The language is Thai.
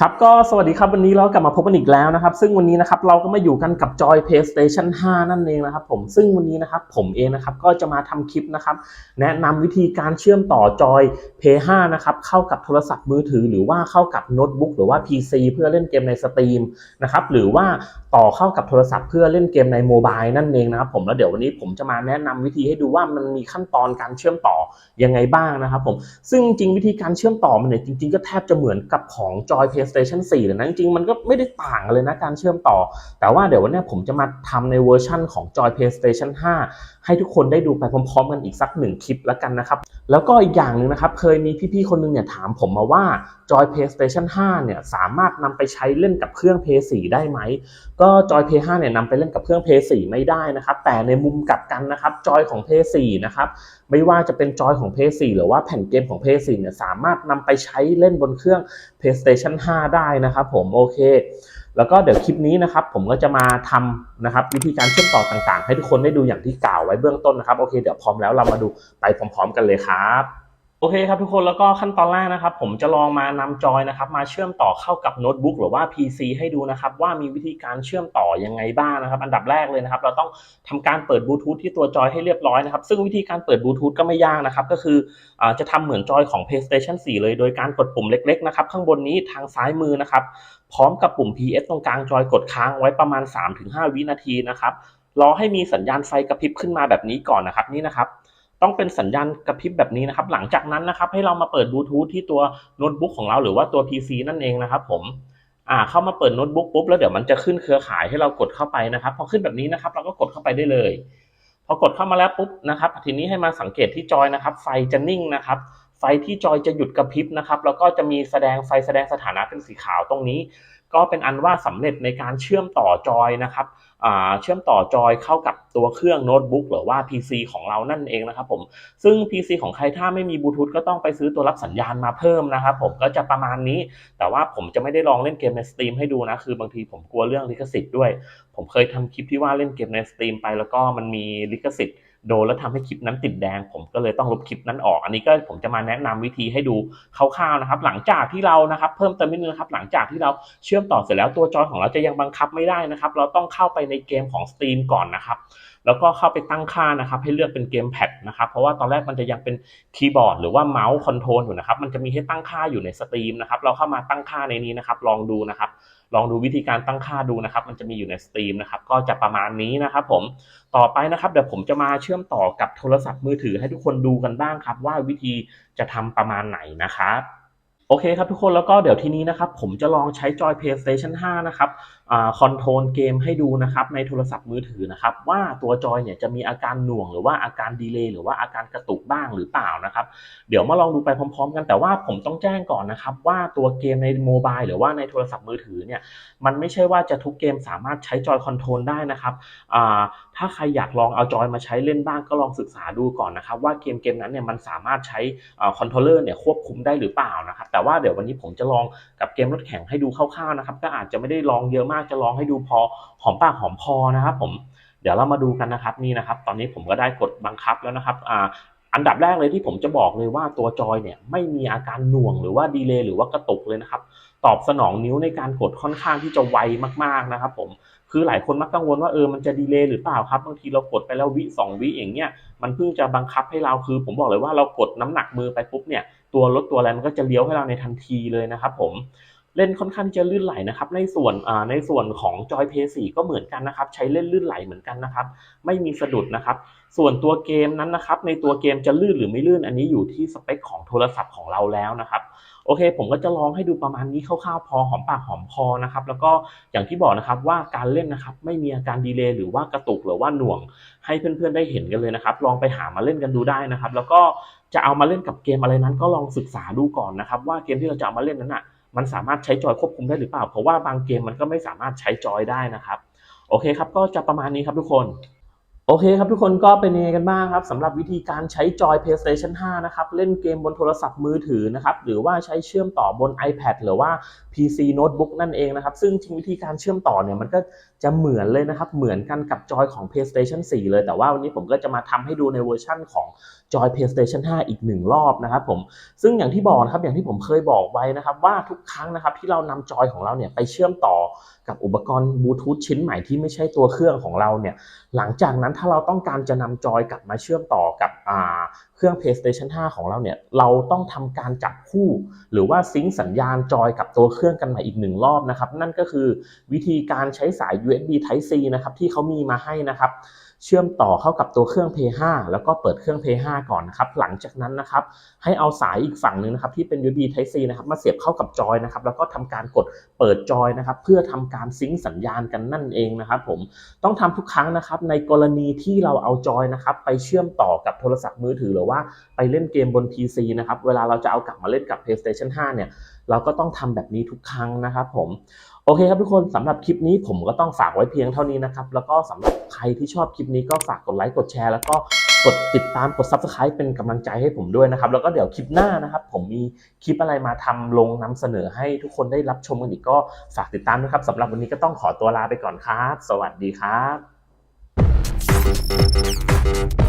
ครับก็สวัสดีครับวันนี้เรากลับมาพบกันอีกแล้วนะครับ ซึ่งวันนี้นะครับเราก็มาอยู่กันกับจอย PlayStation 5 นั่นเองนะครับผมซึ่งวันนี้นะครับผมเองนะครับก็จะมาทำคลิปนะครับ แนะนำวิธีการเชื่อมต่อจอย Play 5นะครับเข้ากับโทรศัพท์มือถือ หรือว่าเข้ากับโน้ตบุ๊กหรือว่า PC เพื่อเล่นเกมในสตรีมนะครับหรือว่าต่อเข้ากับโทรศัพท์เพื่อเล่นเกมในโมบายนั่นเองนะครับผมแล้วเดี๋ยววันนี้ผมจะมาแนะนำวิธีให้ดูว่ามันมีขั้นตอนการเชื่อมต่อยังไงบ้างนะครับผมซึ่งจริงวิธีการเชื่อมต่อมันเนี่ยจริง ๆ ก็แทบจะเหมือนกับของจอย PlayStation 4เลยนะจริงมันก็ไม่ได้ต่างเลยนะการเชื่อมต่อ แต่ว่าเดี๋ยววันนี้ผมจะมาทำในเวอร์ชั่นของจอย PlayStation 5 ให้ทุกคนได้ดูไปพร้อมๆกันอีกสักหนึ่งคลิปแล้วกันนะครับ แล้วก็อีกอย่างหนึ่งนะครับเคยมีพี่ๆคนหนึงเนี่ยถามผมมาว่าจอย PlayStation 5 เนี่ยสามารถนำไปใช้เล่นกับเครื่อง PS 4 ได้ไหม ก็จอย PS 5 เนี่ยนำไปเล่นกับเครื่อง PS 4 ไม่ได้นะครับ แต่ในมุมกลับกันนะครับจอยของ PS 4 นะครับไม่ว่าจะเป็นจอยของ PS 4 หรือว่าแผ่นเกมของ PS 4 เนี่ยสามารถนำไปใช้เล่นบนเครื่อง PlayStation 5ได้นะครับผมโอเค แล้วก็เดี๋ยวคลิปนี้นะครับผมก็จะมาทำนะครับวิธีการเชื่อมต่อต่างๆ ให้ทุกคนได้ดูอย่างที่กล่าวไว้เบื้องต้นนะครับโอเคเดี๋ยวพร้อมแล้วเรามาดูไปพร้อม ๆ กันเลยครับ โอเคครับทุกคนแล้วก็ขั้นตอนแรกนะครับ ผมจะลองมานำจอยนะครับ มาเชื่อมต่อเข้ากับโน้ตบุ๊กหรือว่า PC ให้ดูนะครับว่ามีวิธีการเชื่อมต่อยังไงบ้างนะครับ อันดับแรกเลยนะครับ เราต้องทำการเปิดบลูทูธที่ตัวจอยให้เรียบร้อยนะครับซึ่งวิธีการเปิดบลูทูธก็ไม่ยากนะครับ ก็คืออจะทำเหมือนจอยของ PlayStation 4 เลยโดยการกดปุ่มเล็ก ๆ นะครับ ข้างบนนี้ทางซ้ายมือนะครับ พร้อมกับปุ่ม PS ตรงกลางจอยกดค้างไว้ประมาณ 3-5 วินาทีนะครับรอให้มีสัญญาณไฟกระพริบขึ้นมาแบบนี้ก่อนนะครับนี่นะครับ ต้องเป็นสัญญาณกระพริบแบบนี้นะครับ หลังจากนั้นนะครับ ให้เรามาเปิดบลูทูธที่ตัวโน้ตบุ๊กของเราหรือว่าตัว PC นั่นเองนะครับผมอ่าเข้ามาเปิดโน้ตบุ๊กปุ๊บแล้วเดี๋ยวมันจะขึ้นเครือข่ายให้เรากดเข้าไปนะครับพอขึ้นแบบนี้นะครับ เราก็กดเข้าไปได้เลย พอกดเข้ามาแล้วปุ๊บนะครับ ทีนี้ให้มาสังเกตที่จอยนะครับ ไฟจะนิ่งนะครับ ไฟที่จอยจะหยุดกระพริบนะครับ แล้วก็จะมีแสดงไฟแสดงสถานะเป็นสีขาวตรงนี้ ก็เป็นอันว่าสำเร็จในการเชื่อมต่อจอยนะครับเชื่อมต่อจอยเข้ากับตัวเครื่องโน้ตบุ๊กหรือว่า PC ของเรานั่นเองนะครับผมซึ่ง PC ของใครถ้าไม่มีบลูทูธก็ต้องไปซื้อตัวรับสัญญาณมาเพิ่มนะครับผมก็จะประมาณนี้ แต่ว่าผมจะไม่ได้ลองเล่นเกมในสตรีมให้ดูนะ คือบางทีผมกลัวเรื่องลิขสิทธิ์ด้วย ผมเคยทำคลิปที่ว่าเล่นเกมในสตรีมไปแล้วก็มันมีลิขสิทธิ์ โดนแล้วทำให้คลิปนั้นติดแดง ผมก็เลยต้องลบคลิปนั้นออก อันนี้ก็ผมจะมาแนะนำวิธีให้ดูคร่าวๆนะครับ หลังจากที่เรานะครับเพิ่มเติมนิดนึงครับ หลังจากที่เราเชื่อมต่อเสร็จแล้วตัวจอยของเราจะยังบังคับไม่ได้นะครับ เราต้องเข้าไปในเกมของ Steam ก่อนนะครับ แล้วก็เข้าไปตั้งค่านะครับให้เลือกเป็นเกมแพดนะครับเพราะว่าตอนแรกมันจะยังเป็นคีย์บอร์ดหรือว่าเมาส์คอนโทรลอยู่นะครับมันจะมีให้ตั้งค่าอยู่ในสตรีมนะครับเราเข้ามาตั้งค่าในนี้นะครับลองดูนะครับลองดูวิธีการตั้งค่าดูนะครับ มันจะมีอยู่ในสตรีมนะครับ ก็จะประมาณนี้นะครับผม ต่อไปนะครับ เดี๋ยวผมจะมาเชื่อมต่อกับโทรศัพท์มือถือให้ทุกคนดูกันบ้างครับ ว่าวิธีจะทำประมาณไหนนะครับ โอเคครับทุกคนแล้วก็เดี๋ยวทีนี้นะครับผมจะลองใช้จอย PlayStation 5 นะครับคอนโทรลเกมให้ดูนะครับในโทรศัพท์มือถือนะครับว่าตัวจอยเนี่ยจะมีอาการหน่วงหรือว่าอาการดีเลย์หรือว่าอาการกระตุกบ้างหรือเปล่านะครับเดี๋ยวมาลองดูไปพร้อม ๆ กันแต่ว่าผมต้องแจ้งก่อนนะครับว่าตัวเกมในโมบายหรือว่าในโทรศัพท์มือถือเนี่ยมันไม่ใช่ว่าจะทุกเกมสามารถใช้จอยคอนโทรลได้นะครับถ้าใครอยากลองเอาจอยมาใช้เล่นบ้างก็ลองศึกษาดูก่อนนะครับว่าเกมเกมนั้นเนี่ยมันสามารถใช้คอนโทรลเลอร์เนี่ยควบคุมได้หรือเปล่านะครับแต่ว่าเดี๋ยววันนี้ผมจะลองกับเกมรถแข่งให้ดูคร่าวๆนะครับ ก็อาจจะไม่ได้ลองเยอะมากจะลองให้ดูพอหอมปากหอมคอนะครับ ผมเดี๋ยวเรามาดูกันนะครับนี่นะครับ ตอนนี้ผมก็ได้กดบังคับแล้วนะครับอ่าอันดับแรกเลยที่ผมจะบอกเลยว่าตัวจอยเนี่ยไม่มีอาการหน่วงหรือว่าดีเลย์หรือว่ากระตุกเลยนะครับ ตอบสนองนิ้วในการกดค่อนข้างที่จะไวมากๆนะครับผมคือหลายคนมักกังวลว่าเออมันจะดีเลย์หรือเปล่าครับบางทีเรากดไปแล้ววิสองวิอย่างเงี้ยมันเพิ่งจะบังคับให้เราคือ ผมบอกเลยว่าเรากดน้ำหนักมือไปปุ๊บเนี่ย ตัวรถตัวอะไรมันก็จะเลี้ยวให้เราในทันทีเลยนะครับผม เล่นค่อนข้างที่จะลื่นไหลนะครับในส่วนในส่วนของจอยเพย์4ก็เหมือนกันนะครับ ใช้เล่นลื่นไหลเหมือนกันนะครับ ไม่มีสะดุดนะครับ ส่วนตัวเกมนั้นนะครับ ในตัวเกมจะลื่นหรือไม่ลื่นอันนี้อยู่ที่สเปคของโทรศัพท์ของเราแล้วนะครับโอเค ผมก็จะลองให้ดูประมาณนี้คร่าวๆพอหอมปากหอมคอนะครับ แล้วก็อย่างที่บอกนะครับว่าการเล่นนะครับ ไม่มีอาการดีเลย์หรือว่ากระตุกหรือว่าหน่วง ให้เพื่อนๆได้เห็นกันเลยนะครับ ลองไปหามาเล่นกันดูได้นะครับ แล้วก็จะเอามาเล่นกับเกมอะไรนั้น ก็ลองศึกษาดูก่อนนะครับ ว่าเกมที่เราจะเอามาเล่นนั้นอะ มันสามารถใช้จอยควบคุมได้หรือเปล่า เพราะว่าบางเกมมันก็ไม่สามารถใช้จอยได้นะครับ โอเคครับ ก็จะประมาณนี้ครับทุกคน โอเคครับทุกคนก็เป็นยังไงกันบ้างครับสำหรับวิธีการใช้จอย PlayStation 5 นะครับ เล่นเกมบนโทรศัพท์มือถือนะครับ หรือว่าใช้เชื่อมต่อบน iPad หรือว่า PC Notebook นั่นเองนะครับ ซึ่งจริงวิธีการเชื่อมต่อเนี่ยมันก็จะเหมือนเลยนะครับ เหมือนกันกับจอยของ PlayStation 4 เลย แต่ว่าวันนี้ผมก็จะมาทำให้ดูในเวอร์ชั่นของจอย PlayStation 5 อีกหนึ่งรอบนะครับผมซึ่งอย่างที่บอกนะครับอย่างที่ผมเคยบอกไว้นะครับ ว่าทุกครั้งนะครับที่เรานำจอยของเราเนี่ยไปเชื่อมต่อกับอุปกรณ์บลูทูธชิ้นใหม่ที่ไม่ใช่ตัวเครื่องของเราเนี่ยหลังจากนั้นถ้าเราต้องการจะนำจอยกลับมาเชื่อมต่อกับเครื่อง PlayStation 5 ของเราเนี่ย เราต้องทำการจับคู่ หรือว่าซิงค์สัญญาณจอยกับตัวเครื่องกันใหม่อีกหนึ่งรอบนะครับ นั่นก็คือวิธีการใช้สาย USB Type C นะครับที่เขามีมาให้นะครับ เชื่อมต่อเข้ากับตัวเครื่อง Play 5แล้วก็เปิดเครื่อง Play 5ก่อนนะครับ หลังจากนั้นนะครับ ให้เอาสายอีกฝั่งหนึ่งนะครับ ที่เป็น USB Type C นะครับ มาเสียบเข้ากับจอยนะครับ แล้วก็ทำการกดเปิดจอยนะครับ เพื่อทำการซิงค์สัญญาณกันนั่นเองนะครับ ผม ต้องทำทุกครั้งนะครับ ในกรณีที่เราเอาจอยนะครับ ไปเชื่อมต่อกับโทรศัพท์มือถือหรือว่าไปเล่นเกมบน PC นะครับ เวลาเราจะเอากลับมาเล่นกับ PlayStation 5 เนี่ย เราก็ต้องทำแบบนี้ทุกครั้งนะครับ ผม โอเคครับทุกคนสำหรับคลิปนี้ผมก็ต้องฝากไว้เพียงเท่านี้นะครับ แล้วก็สำหรับใครที่ชอบคลิปนี้ก็ฝากกดไลค์กดแชร์ แล้วก็กดติดตามกด Subscribe เป็นกำลังใจให้ผมด้วยนะครับ แล้วก็เดี๋ยวคลิปหน้านะครับ ผมมีคลิปอะไรมาทำลงนำเสนอให้ทุกคนได้รับชมกันอีกก็ฝากติดตามนะครับสำหรับวันนี้ก็ต้องขอตัวลาไปก่อนครับ สวัสดีครับ